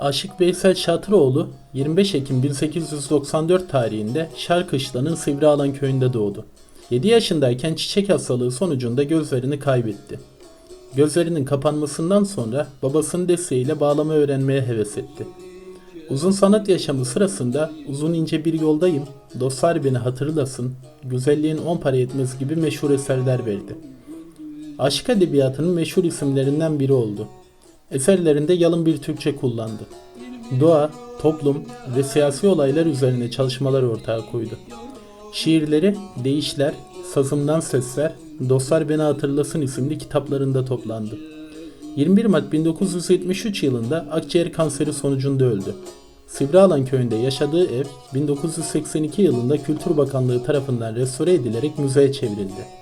Aşık Veysel Şatıroğlu 25 Ekim 1894 tarihinde Şarkışla'nın Sivrialan köyünde doğdu. 7 yaşındayken çiçek hastalığı sonucunda gözlerini kaybetti. Gözlerinin kapanmasından sonra babasının desteğiyle bağlama öğrenmeye heves etti. Uzun sanat yaşamı sırasında uzun ince bir yoldayım, dostlar beni hatırlasın, güzelliğin on para etmez gibi meşhur eserler verdi. Aşk edebiyatının meşhur isimlerinden biri oldu. Eserlerinde yalın bir Türkçe kullandı. Doğa, toplum ve siyasi olaylar üzerine çalışmalar ortaya koydu. Şiirleri Değişler, Sazımdan Sesler, Dostlar Beni Hatırlasın isimli kitaplarında toplandı. 21 Mart 1973 yılında akciğer kanseri sonucunda öldü. Sivrialan köyünde yaşadığı ev 1982 yılında Kültür Bakanlığı tarafından restore edilerek müzeye çevrildi.